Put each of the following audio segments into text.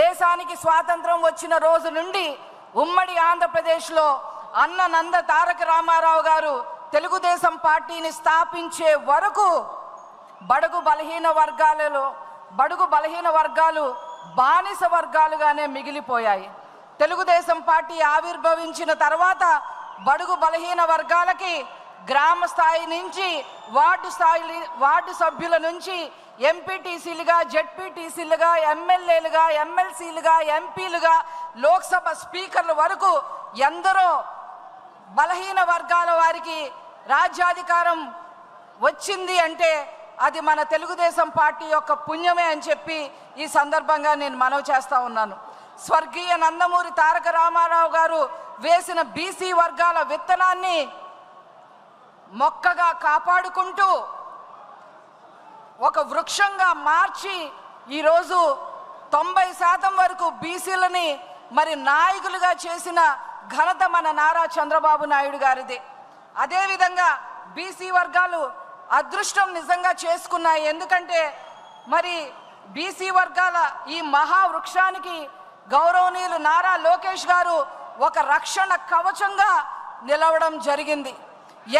దేశానికి స్వాతంత్రం వచ్చిన రోజు నుండి ఉమ్మడి ఆంధ్రప్రదేశ్లో అన్న నంద తారక రామారావు గారు తెలుగుదేశం పార్టీని స్థాపించే వరకు బడుగు బలహీన వర్గాలలో బడుగు బలహీన వర్గాలు బానిస వర్గాలుగానే మిగిలిపోయాయి. తెలుగుదేశం పార్టీ ఆవిర్భవించిన తర్వాత బడుగు బలహీన వర్గాలకి గ్రామ స్థాయి నుంచి వార్డు స్థాయి వార్డు సభ్యుల నుంచి ఎంపీటీసీలుగా జెడ్పీటీసీలుగా ఎమ్మెల్యేలుగా ఎమ్మెల్సీలుగా ఎంపీలుగా లోక్సభ స్పీకర్ల వరకు ఎందరో బలహీన వర్గాల వారికి రాజ్యాధికారం వచ్చింది అంటే అది మన తెలుగుదేశం పార్టీ యొక్క పుణ్యమే అని చెప్పి ఈ సందర్భంగా నేను మనవి చేస్తూ ఉన్నాను. స్వర్గీయ నందమూరి తారక రామారావు గారు వేసిన బీసీ వర్గాల విత్తనాన్ని మొక్కగా కాపాడుకుంటూ ఒక వృక్షంగా మార్చి ఈరోజు తొంభై శాతం వరకు బీసీలని మరి నాయకులుగా చేసిన ఘనత మన నారా చంద్రబాబు నాయుడు గారిది. అదేవిధంగా బీసీ వర్గాలు అదృష్టం నిజంగా చేసుకున్నాయి. ఎందుకంటే మరి బీసీ వర్గాల ఈ మహావృక్షానికి గౌరవనీయులు నారా లోకేష్ గారు ఒక రక్షణ కవచంగా నిలవడం జరిగింది.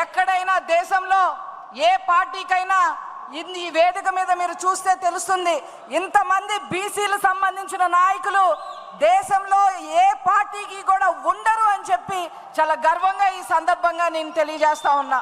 ఎక్కడైనా దేశంలో ఏ పార్టీకైనా ఇన్ని ఈ వేదిక మీద మీరు చూస్తే తెలుస్తుంది ఇంతమంది బీసీలు సంబంధించిన నాయకులు దేశంలో ఏ పార్టీకి కూడా ఉండరు అని చెప్పి చాలా గర్వంగా ఈ సందర్భంగా నేను తెలియజేస్తా ఉన్నా.